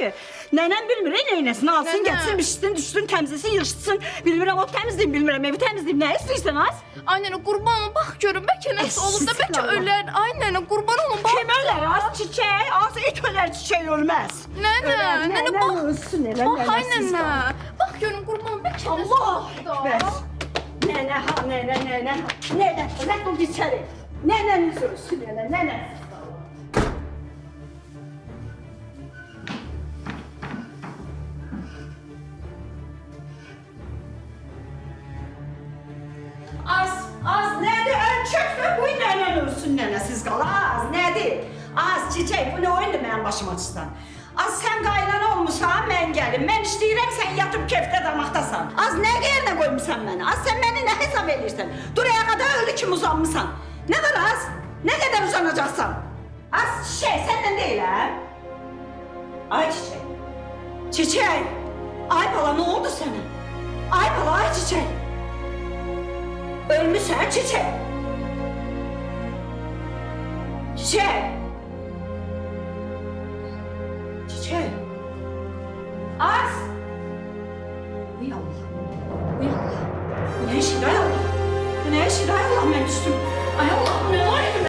ki. Nenem bilmir neynesin alsın Nene. geçsin pişsin düşsün temizlesin yırtsın. Bilmirəm o temizleyeyim bilmirəm evi temizleyeyim ne istiyorsan az. Ay nene kurban olun bak görün belki neyse olur da belki öler. Ay nene kurban olun bak. Kim öler az çiçek az it öler çiçek ölmez. Nene, Öler, nene nene bak. ölsün nene Bak ay nenesiz nene. kalır. Bak görün kurban olun belki neyse Allah ekber. Nene ha nene nene ha. Nene bırak içeri. Neneniz ölsün nene nene. Az, az? Ölçek ve bu nenen ölsün nenesiz kal. Az nedir? Az çiçek bu ne oyundu benim başıma çıksan. Az sen qaynan olmuşsan mən gəlim. Mən işləyirəm, sən yatıb kefdə damaqdasan. Az nə yerinə qoymusan məni? Az sən məni nə hesab edirsən? Dur ayağa ölü kimi uzanmısan. Nə var az? Nə qədər uzanacaqsan? Az çiçək, səndən deyiləm. Ay çiçək. Çiçək. Ay bala nə oldu sənə? Ay bala, ay çiçək. Ölmüşsən çiçək. Çiçək. Çiçek. Az. Uy Allah. Uy Allah. Bu ne işi? Ay Allah. Bu ne işi? Ay Allah ben düştüm. Ay Allah bu ne var ya?